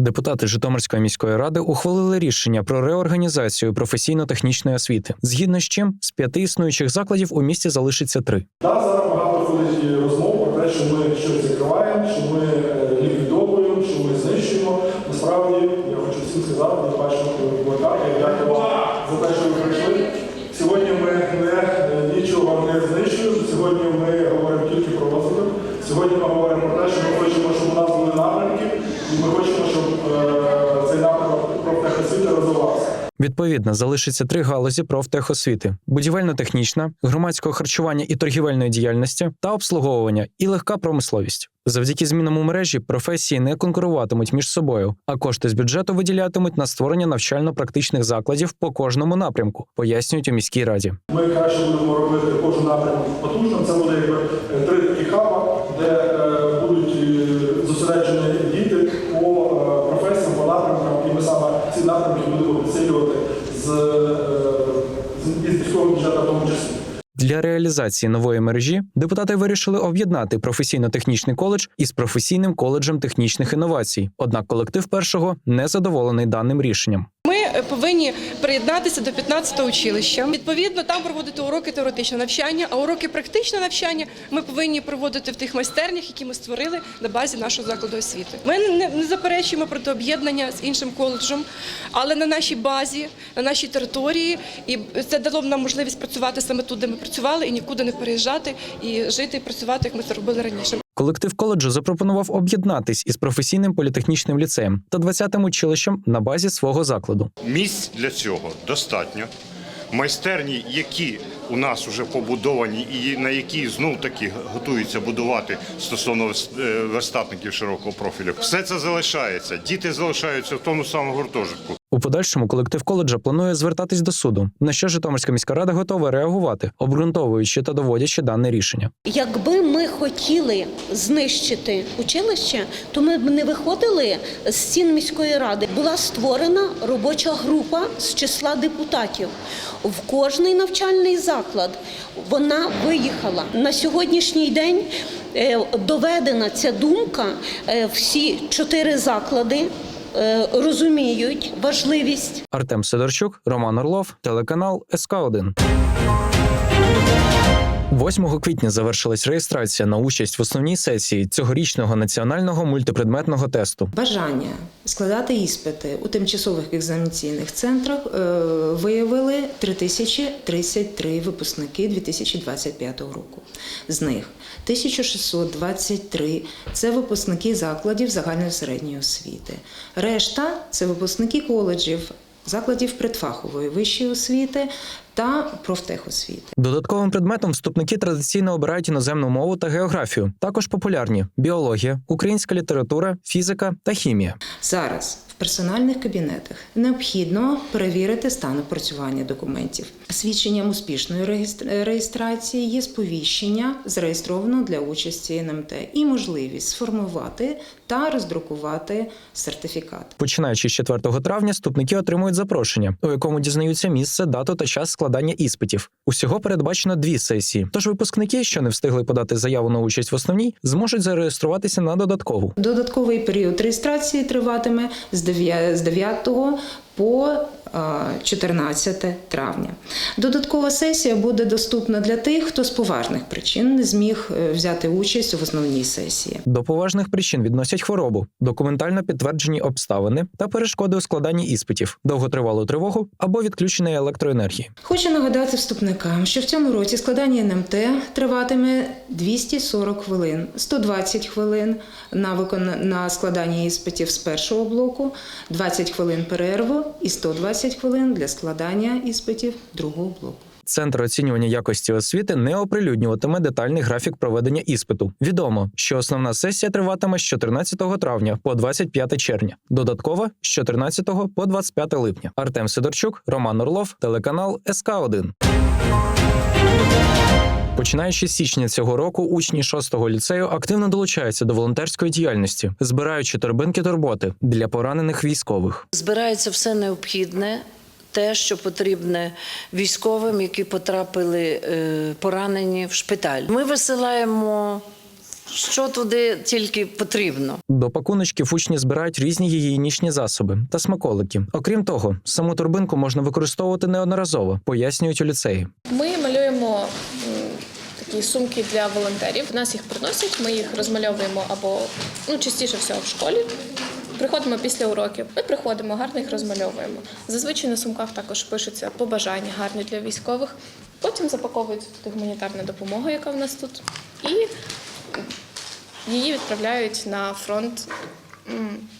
Депутати Житомирської міської ради ухвалили рішення про реорганізацію професійно-технічної освіти, згідно з чим з п'яти існуючих закладів у місті залишиться три. Да, зараз багато ходить розмов про те, що ми щось закриваємо, що ми е, ліквідовуємо, що ми знищуємо. Насправді, я хочу всім сказати, я бачу плакати, дякую вам за те, що ви прийшли. Сьогодні ми не, е, нічого не знищуємо, сьогодні ми говоримо тільки про розвиток. Сьогодні ми говоримо про те, що ми хочемо, щоб у нас були напрямки, і ми хочемо, розвивався. Відповідно, залишиться три галузі профтехосвіти: будівельно-технічна, громадського харчування і торгівельної діяльності та обслуговування і легка промисловість. Завдяки змінам у мережі професії не конкуруватимуть між собою, а кошти з бюджету виділятимуть на створення навчально-практичних закладів по кожному напрямку, пояснюють у міській раді. Ми краще будемо робити кожен напрямок потужно. Це буде якби е, три такі хаба, де е, будуть е, зосереджені діти по е, професіям, по напрямкам, і ми саме ці будемо з, е, з міського бюджету в тому числі. Для реалізації нової мережі депутати вирішили об'єднати професійно-технічний коледж із професійним коледжем технічних інновацій. Однак колектив першого не задоволений даним рішенням. Е, повинні приєднатися до 15-го училища. Відповідно, там проводити уроки теоретичного навчання, а уроки практичного навчання ми повинні проводити в тих майстернях, які ми створили на базі нашого закладу освіти. Ми не заперечуємо проти об'єднання з іншим коледжем, але на нашій базі, на нашій території, і це дало б нам можливість працювати саме тут, де ми працювали, і нікуди не переїжджати, і жити і працювати, як ми це робили раніше. Колектив коледжу запропонував об'єднатись із професійним політехнічним ліцеєм та 20-м училищем на базі свого закладу. Місць для цього достатньо. Майстерні, які у нас вже побудовані, і на які знов таки готуються будувати стосовно е, верстатників широкого профілю, все це залишається. Діти залишаються в тому самому гуртожитку. У подальшому колектив коледжа планує звертатись до суду, на що Житомирська міська рада готова реагувати, обґрунтовуючи та доводячи дане рішення. Якби ми хотіли знищити училище, то ми б не виходили з стін міської ради. Була створена робоча група з числа депутатів. В кожний навчальний заклад вона виїхала на сьогоднішній день. е, Доведена ця думка. е, Всі чотири заклади розуміють важливість. Артем Сидорчук, Роман Орлов, телеканал СК 1 8 квітня завершилась реєстрація на участь в основній сесії цьогорічного національного мультипредметного тесту. Бажання складати іспити у тимчасових екзаменаційних центрах е, виявили 3033 випускники 2025 року. З них 1623 – це випускники закладів загальної середньої освіти. Решта це випускники коледжів, закладів предфахової вищої освіти та профтехосвіти. Додатковим предметом вступники традиційно обирають іноземну мову та географію. Також популярні біологія, українська література, фізика та хімія. Зараз персональних кабінетах необхідно перевірити стан опрацювання документів. Свідченням успішної реєстр- реєстрації є сповіщення, зареєстровано для участі НМТ, і можливість сформувати та роздрукувати сертифікат. Починаючи з 4 травня, вступники отримують запрошення, у якому дізнаються місце, дату та час складання іспитів. Усього передбачено дві сесії. Тож випускники, що не встигли подати заяву на участь в основній, зможуть зареєструватися на додаткову. Додатковий період реєстрації триватиме з 9 з 9 по 14 травня. Додаткова сесія буде доступна для тих, хто з поважних причин не зміг е, взяти участь в основній сесії. До поважних причин відносять хворобу, документально підтверджені обставини та перешкоди у складанні іспитів, довготривалу тривогу або відключення електроенергії. Хочу нагадати вступникам, що в цьому році складання НМТ триватиме 240 хвилин, 120 хвилин на викон... на складання іспитів з першого блоку, 20 хвилин перерву і 120 хвилин для складання іспитів другого блоку. Центр оцінювання якості освіти не оприлюднюватиме детальний графік проведення іспиту. Відомо, що основна сесія триватиме з 14 травня по 25 червня, додаткова з 14 по 25 липня. Артем Сидорчук, Роман Орлов, телеканал СК 1 Починаючи з січня цього року, учні 6-го ліцею активно долучаються до волонтерської діяльності, збираючи торбинки турботи для поранених військових. Збирається все необхідне, те, що потрібне військовим, які потрапили е, поранені в шпиталь. Ми висилаємо що туди тільки потрібно. До пакуночків учні збирають різні гігієнічні засоби та смаколики. Окрім того, саму торбинку можна використовувати неодноразово, пояснюють у ліцеї. Ми малюємо такі сумки для волонтерів. Нас їх приносять, ми їх розмальовуємо або ну, частіше всього в школі. Приходимо після уроків. Ми приходимо, гарно їх розмальовуємо. Зазвичай на сумках також пишуться побажання гарні для військових. Потім запаковують туди гуманітарну допомогу, яка в нас тут, і її відправляють на фронт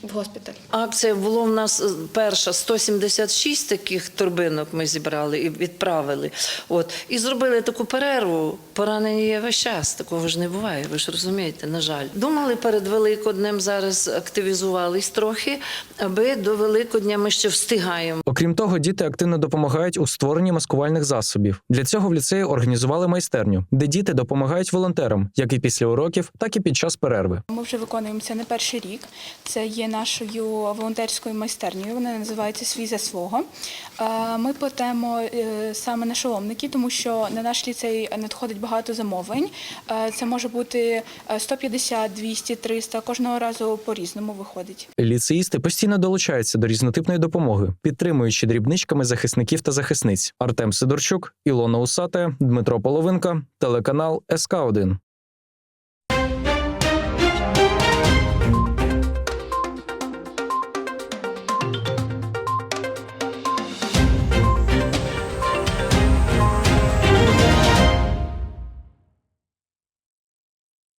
в госпіталь. Акція було в нас е, перша 176 таких торбинок ми зібрали і відправили. От і зробили таку перерву. Поранені є весь час. Такого ж не буває. Ви ж розумієте, на жаль. Думали перед Великоднем зараз активізувались трохи, аби до Великодня ми ще встигаємо. Окрім того, діти активно допомагають у створенні маскувальних засобів. Для цього в ліцеї організували майстерню, де діти допомагають волонтерам, як і після уроків, так і під час перерви. Ми вже виконуємо це не перший рік. Це є нашою волонтерською майстернею. Вона називається Свій за свого. Е, Ми плетемо е, саме на шоломники, тому що на наш ліцей надходить багато замовлень. Е, Це може бути е, 150, 200, 300, кожного разу по-різному виходить. Ліцеїсти постійно долучаються до різнотипної допомоги, підтримуючи дрібничками захисників та захисниць. Артем Сидорчук, Ілона Усата, Дмитро Половинка, телеканал СК 1